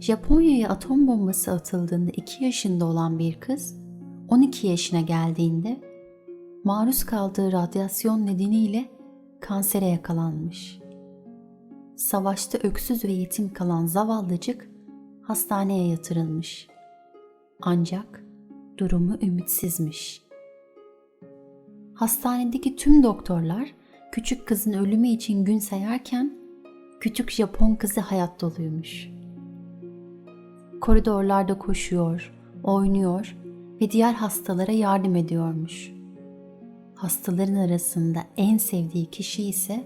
Japonya'ya atom bombası atıldığında 2 yaşında olan bir kız 12 yaşına geldiğinde maruz kaldığı radyasyon nedeniyle kansere yakalanmış. Savaşta öksüz ve yetim kalan zavallıcık hastaneye yatırılmış. Ancak durumu ümitsizmiş. Hastanedeki tüm doktorlar küçük kızın ölümü için gün sayarken küçük Japon kızı hayat doluymuş. Koridorlarda koşuyor, oynuyor ve diğer hastalara yardım ediyormuş. Hastaların arasında en sevdiği kişi ise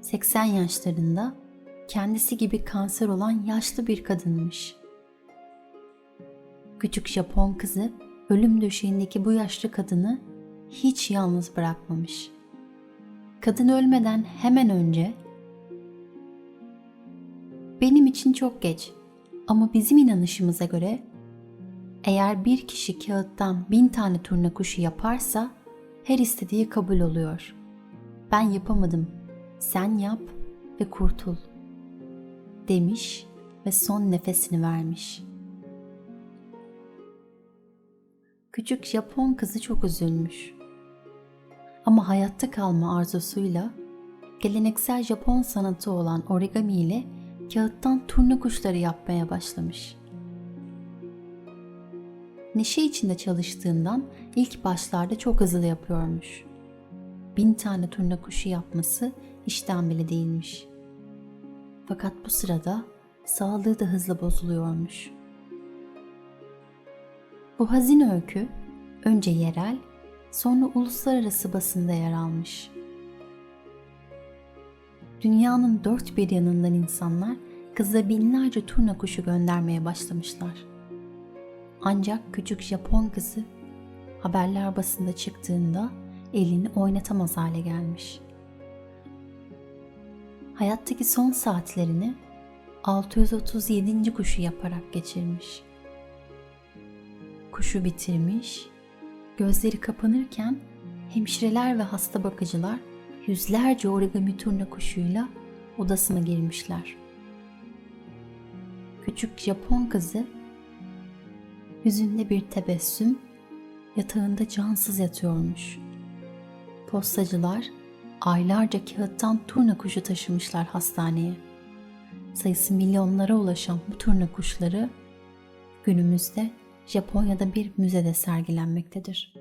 80 yaşlarında kendisi gibi kanser olan yaşlı bir kadınmış. Küçük Japon kızı ölüm döşeğindeki bu yaşlı kadını hiç yalnız bırakmamış. Kadın ölmeden hemen önce benim için çok geç ama bizim inanışımıza göre eğer bir kişi kağıttan bin tane turna kuşu yaparsa her istediği kabul oluyor. Ben yapamadım. Sen yap ve kurtul. Demiş ve son nefesini vermiş. Küçük Japon kızı çok üzülmüş. Ama hayatta kalma arzusuyla geleneksel Japon sanatı olan origami ile kağıttan turna kuşları yapmaya başlamış. Neşe içinde çalıştığından ilk başlarda çok hızlı yapıyormuş. Bin tane turna kuşu yapması işten bile değilmiş. Fakat bu sırada sağlığı da hızlı bozuluyormuş. Bu hazin öykü önce yerel, sonra uluslararası basında yer almış. Dünyanın dört bir yanından insanlar kıza binlerce turna kuşu göndermeye başlamışlar. Ancak küçük Japon kızı haberler basında çıktığında elini oynatamaz hale gelmiş. Hayattaki son saatlerini 637. kuşu yaparak geçirmiş. Kuşu bitirmiş, gözleri kapanırken hemşireler ve hasta bakıcılar yüzlerce origami turna kuşuyla odasına girmişler. Küçük Japon kızı yüzünde bir tebessüm, yatağında cansız yatıyormuş. Postacılar aylarca kağıttan turna kuşu taşımışlar hastaneye. Sayısı milyonlara ulaşan bu turna kuşları günümüzde Japonya'da bir müzede sergilenmektedir.